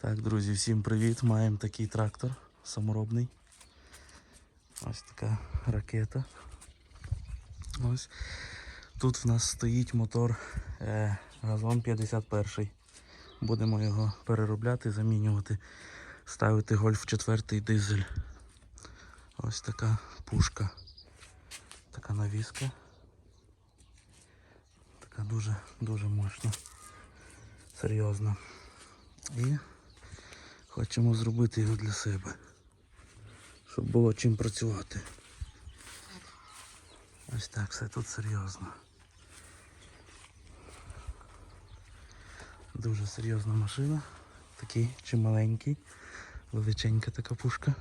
Так, друзі, всім привіт! Маємо такий трактор саморобний. Ось така ракета. Ось. Тут в нас стоїть мотор е, Газон 51. Будемо його переробляти, замінювати, ставити гольф 4 дизель. Ось така пушка. Така навіска. Така дуже дуже мощна. Серйозна. І хочемо зробити його для себе. Щоб було чим працювати. Ось так все тут серйозно. Дуже серйозна машина. Такий чималенький, величенька така пушка.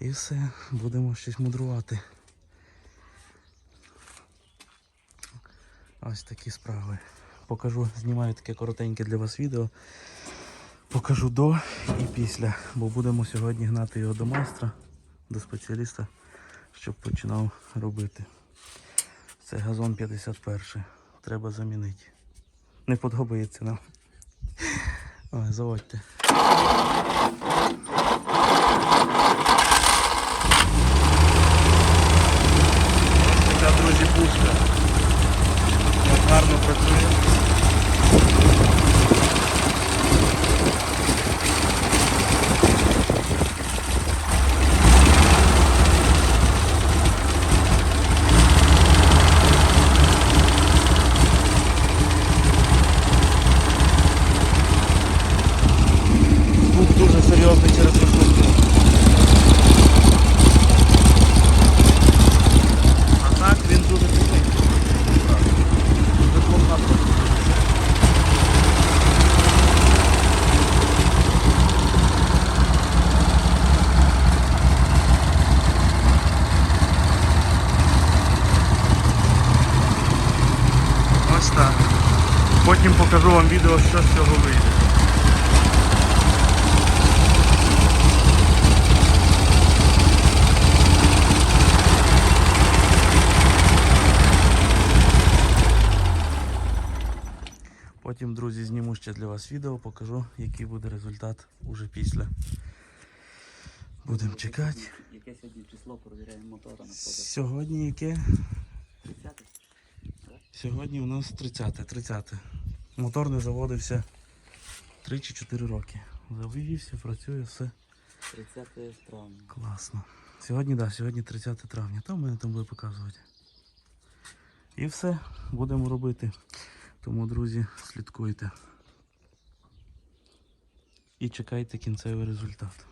І все, будемо щось мудрувати. Ось такі справи. Покажу, знімаю таке коротеньке для вас відео. Покажу до і після, бо будемо сьогодні гнати його до майстра, до спеціаліста, щоб починав робити. Це газон 51. Треба замінити. Не подобається нам. Ой, заводьте. Друзі, пушка. Гарно працює. Так. Потім покажу вам відео, що з цього вийде. Потім, друзі, зніму ще для вас відео, покажу, який буде результат уже після. Будемо чекати. Яке сьогодні число перевіряємо мотора на? Сьогодні яке? 30 Сьогодні у нас 30. 30. Мотор не заводився 3 чи 4 роки. Завівся, працює, все 30 травня. класно. Сьогодні, так, да, сьогодні 30 травня. Там мене там буде показувати. І все, будемо робити. Тому, друзі, слідкуйте. І чекайте кінцевий результат.